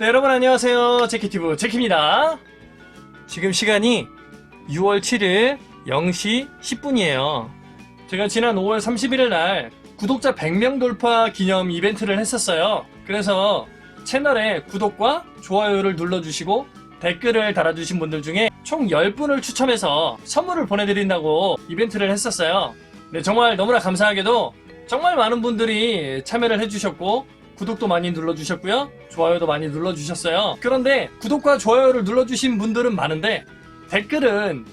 네, 여러분 안녕하세요. 제키티브 제키입니다. 지금 시간이 6월 7일 0시 10분이에요. 제가 지난 5월 31일 날 구독자 100명 돌파 기념 이벤트를 했었어요. 그래서 채널에 구독과 좋아요를 눌러주시고 댓글을 달아주신 분들 중에 총 10분을 추첨해서 선물을 보내드린다고 이벤트를 했었어요. 네, 정말 너무나 감사하게도 정말 많은 분들이 참여를 해주셨고 구독도 많이 눌러주셨고요. 좋아요도 많이 눌러주셨어요. 그런데 구독과 좋아요를 눌러주신 분들은 많은데 댓글은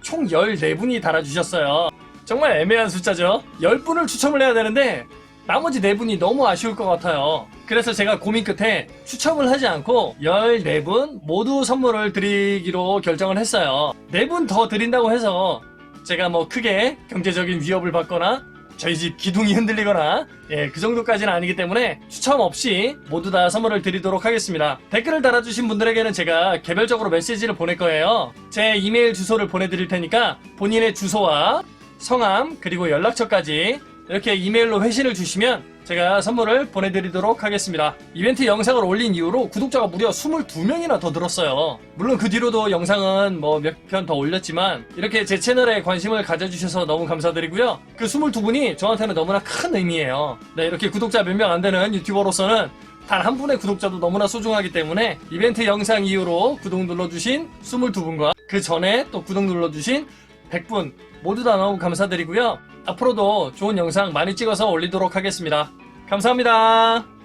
총 14분이 달아주셨어요. 정말 애매한 숫자죠. 10분을 추첨을 해야 되는데 나머지 4분이 너무 아쉬울 것 같아요. 그래서 제가 고민 끝에 추첨을 하지 않고 14분 모두 선물을 드리기로 결정을 했어요. 4분 더 드린다고 해서 제가 뭐 크게 경제적인 위협을 받거나 저희 집 기둥이 흔들리거나 예, 그 정도까지는 아니기 때문에 추첨 없이 모두 다 선물을 드리도록 하겠습니다. 댓글을 달아주신 분들에게는 제가 개별적으로 메시지를 보낼 거예요. 제 이메일 주소를 보내드릴 테니까 본인의 주소와 성함 그리고 연락처까지 이렇게 이메일로 회신을 주시면 제가 선물을 보내드리도록 하겠습니다. 이벤트 영상을 올린 이후로 구독자가 무려 22명이나 더 늘었어요. 물론 그 뒤로도 영상은 뭐 몇 편 더 올렸지만 이렇게 제 채널에 관심을 가져주셔서 너무 감사드리고요. 그 22분이 저한테는 너무나 큰 의미예요. 네, 이렇게 구독자 몇 명 안 되는 유튜버로서는 단 한 분의 구독자도 너무나 소중하기 때문에 이벤트 영상 이후로 구독 눌러주신 22분과 그 전에 또 구독 눌러주신 100분 모두 다 너무 감사드리고요. 앞으로도 좋은 영상 많이 찍어서 올리도록 하겠습니다. 감사합니다.